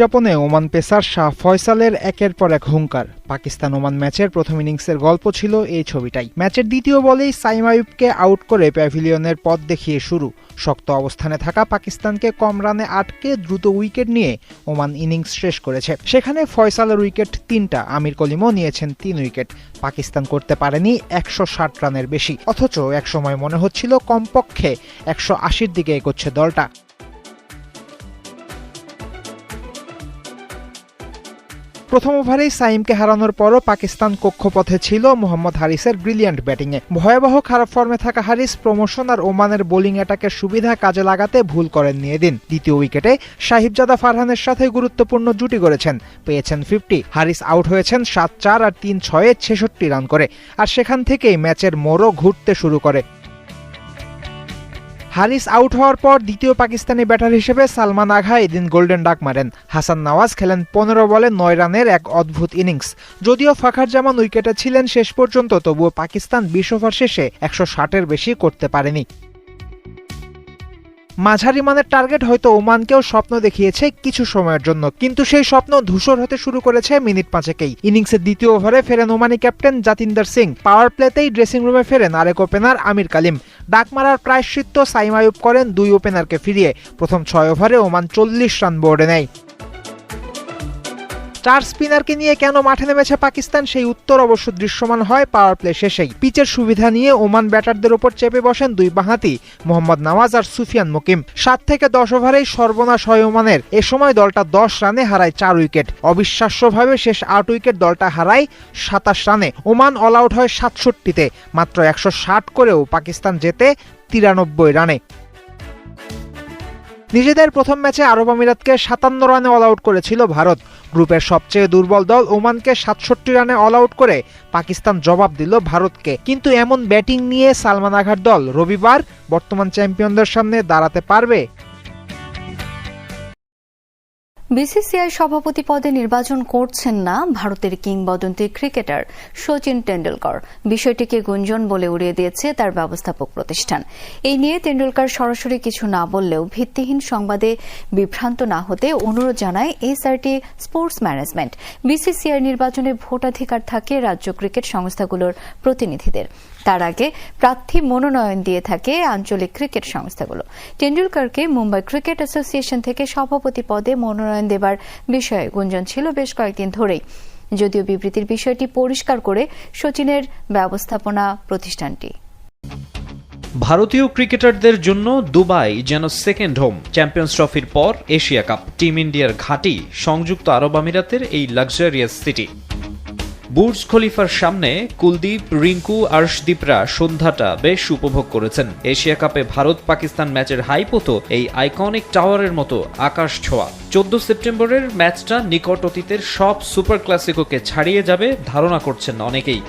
জাপনে Oman pacer Shah ফয়সালের একের পর এক হুঙ্কার। পাকিস্তান ওমান ম্যাচের প্রথম ইনিংসের গল্প ছিল এই ছবিটাই। ম্যাচের দ্বিতীয় বলেই সাইম আউট করে প্যাভিলিয়নের পথ দেখিয়ে শুরু। শক্ত অবস্থানে থাকা পাকিস্তানকে কম রানে আটকে দ্রুত উইকেট নিয়ে ওমান ইনিংস শেষ করেছে। সেখানে ফয়সালের উইকেট তিনটা, আমির কলিমও নিয়েছেন তিন উইকেট। পাকিস্তান করতে পারেনি একশো ষাট রানের বেশি, অথচ একসময় মনে হচ্ছিল কমপক্ষে একশো আশির দিকে এগোচ্ছে দলটা। প্রথম ওভারেই সাইমকে হারানোর পরও পাকিস্তান কক্ষপথে ছিল মোহাম্মদ হারিসের ব্রিলিয়ান্ট ব্যাটিংয়ে। ভয়াবহ খারাপ ফর্মে থাকা হারিস প্রমোশন আর ওমানের বোলিং অ্যাটাকের সুবিধা কাজে লাগাতে ভুল করেননি এদিন। দ্বিতীয় উইকেটে সাহিবজাদা ফারহানের সাথে গুরুত্বপূর্ণ জুটি করেছেন পেয়েছেন ফিফটি হারিস আউট হয়েছেন সাত চার আর তিন ছয়ে ছেষট্টি রান করে। আর সেখান থেকেই ম্যাচের মোড়ও ঘুরতে শুরু করে। হারিস আউট হওয়ার পর দ্বিতীয় পাকিস্তানি ব্যাটার হিসেবে সালমান আঘা এদিন গোল্ডেন ডাক মারেন। হাসান নওয়াজ খেলেন পনেরো বলে নয় রানের এক অদ্ভুত ইনিংস। যদিও ফাখার জামান উইকেটে ছিলেন শেষ পর্যন্ত, তবুও পাকিস্তান বিশ ওভার শেষে একশো ষাটের বেশি করতে পারেনি। মাঝারি মানের টার্গেট হয়তো ওমানকেও স্বপ্ন দেখিয়েছে কিছু সময়ের জন্য, কিন্তু সেই স্বপ্ন ধূসর হতে শুরু করেছে মিনিট পাঁচেকেই। ইনিংসের দ্বিতীয় ওভারে ফেরেন Omani captain Jatinder Singh. Power প্লেতেই dressing রুমে ফেরেন আরেক ওপেনার আমির কালিম। ডাক মারার প্রায়শ্চিত্ত সাইম আয়ুব করেন দুই ওপেনারকে ফিরিয়ে। প্রথম ছয় ওভারে ওমান চল্লিশ রান বোর্ডে নেয়। চার স্পিনারকে নিয়ে কেন মাঠে নেমেছে পাকিস্তান, সেই উত্তর অবশ্য দৃশ্যমান হয় পাওয়ার প্লে শেষেই। পিচের সুবিধা নিয়ে ওমান ব্যাটারদের ওপর চেপে বসেন দুই বাঁহাতি, মোহাম্মদ নওয়াজ আর সুফিয়ান মুকিম। সাত থেকে দশ ওভারেই সর্বনাশ হয় ওমানের। এ সময় দলটা দশ রানে হারায় চার উইকেট। অবিশ্বাস্যভাবে শেষ আট উইকেট দলটা হারায় সাতাশ রানে। ওমান অল আউট হয় সাতষট্টিতে, মাত্র একশো ষাট করেও পাকিস্তান জেতে তিরানব্বই রানে। নিজেদের প্রথম ম্যাচে আরব আমিরাতকে সাতান্ন রানে অল আউট করেছিল ভারত। গ্রুপের সবচেয়ে দুর্বল দল ওমানকে সাতষট্টি রানে অল আউট করে পাকিস্তান জবাব দিল ভারতকে। কিন্তু এমন ব্যাটিং নিয়ে সালমান আঘার দল রবিবার বর্তমান চ্যাম্পিয়নদের সামনে দাঁড়াতে পারবে? বিসিসিআই সভাপতি পদে নির্বাচন করছেন না ভারতের কিংবদন্তি ক্রিকেটার সচিন টেন্ডুলকর বিষয়টিকে গুঞ্জন বলে উড়িয়ে দিয়েছে তার ব্যবস্থাপক প্রতিষ্ঠান। এই নিয়ে তেন্ডুলকর সরাসরি কিছু না বললেও ভিত্তিহীন সংবাদে বিভ্রান্ত না হতে অনুরোধ জানায় এসআরটি স্পোর্টস ম্যানেজমেন্ট। বিসিসিআই নির্বাচনে ভোটাধিকার থাকে রাজ্য ক্রিকেট সংস্থাগুলোর প্রতিনিধিদের। তার আগে প্রার্থী মনোনয়ন দিয়ে থাকে আঞ্চলিক ক্রিকেট সংস্থাগুলো। টেন্ডুলকারকে মুম্বাই ক্রিকেট অ্যাসোসিয়েশন থেকে সভাপতি পদে মনোনয়ন দেবার বিষয়ে গুঞ্জন ছিল বেশ কয়েকদিন ধরেই। যদিও বিবৃতির বিষয়টি পরিষ্কার করে সচিনের ব্যবস্থাপনা প্রতিষ্ঠানটি। ভারতীয় ক্রিকেটারদের জন্য দুবাই যেন সেকেন্ড হোম, চ্যাম্পিয়ন্স ট্রফির পর এশিয়া কাপ, টিম ইন্ডিয়ার ঘাঁটি, সংযুক্ত আরব আমিরাতের এই লাক্সারিয়াস সিটি। বুর্জ খলিফার সামনে কুলদীপ, রিঙ্কু, আর্শদীপরা সন্ধ্যাটা বেশ উপভোগ করেছেন। এশিয়া কাপে ভারত পাকিস্তান ম্যাচের হাইপোতো এই আইকনিক টাওয়ারের মতো আকাশ ছোঁয়া। চোদ্দ সেপ্টেম্বরের ম্যাচটা নিকট অতীতের সব সুপার ক্লাসিকোকে ছাড়িয়ে যাবে ধারণা করছেন অনেকেই।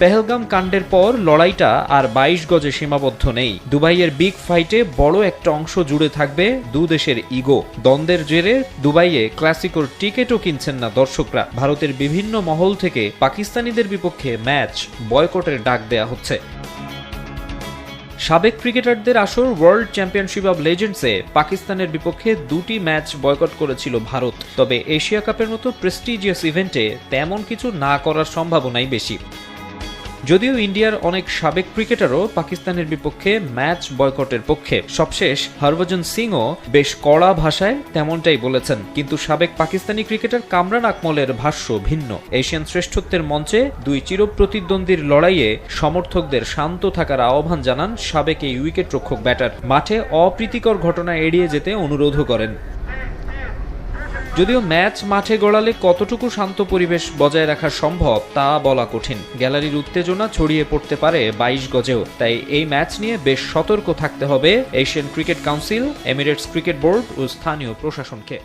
পেহেলগাম কাণ্ডের পর লড়াইটা আর বাইশ গজে সীমাবদ্ধ নেই। দুবাইয়ের বিগ ফাইটে বড় একটা অংশ জুড়ে থাকবে দু দেশের ইগো। দ্বন্দ্বের জেরে দুবাইয়ে ক্লাসিকোর টিকিটও কিনছেন না দর্শকরা। ভারতের বিভিন্ন মহল থেকে পাকিস্তানিদের বিপক্ষে ম্যাচ বয়কটের ডাক দেয়া হচ্ছে। সাবেক ক্রিকেটারদের আসর ওয়ার্ল্ড চ্যাম্পিয়নশিপ অব লেজেন্ডসে পাকিস্তানের বিপক্ষে দুটি ম্যাচ বয়কট করেছিল ভারত। তবে এশিয়া কাপের মতো প্রেস্টিজিয়াস ইভেন্টে তেমন কিছু না করার সম্ভাবনাই বেশি। যদিও ইন্ডিয়ার অনেক সাবেক ক্রিকেটারও পাকিস্তানের বিপক্ষে ম্যাচ বয়কটের পক্ষে। সবশেষ হরভজন সিংও বেশ কড়া ভাষায় তেমনটাই বলেছেন। কিন্তু সাবেক পাকিস্তানি ক্রিকেটার কামরান আকমলের ভাষ্য ভিন্ন। এশিয়ান শ্রেষ্ঠত্বের মঞ্চে দুই চিরপ্রতিদ্বন্দ্বীর লড়াইয়ে সমর্থকদের শান্ত থাকার আহ্বান জানান সাবেক এই উইকেটরক্ষক ব্যাটার। মাঠে অপ্রীতিকর ঘটনা এড়িয়ে যেতে অনুরোধও করেন। যদিও ম্যাচ মাঠে গড়ালে কতটুকু শান্ত পরিবেশ বজায় রাখা সম্ভব তা বলা কঠিন। গ্যালারির উত্তেজনা ছড়িয়ে পড়তে পারে বাইশ গজেও, তাই এই ম্যাচ নিয়ে বেশ সতর্ক থাকতে হবে। Asian cricket council, Emirates cricket board ও স্থানীয় প্রশাসনকে।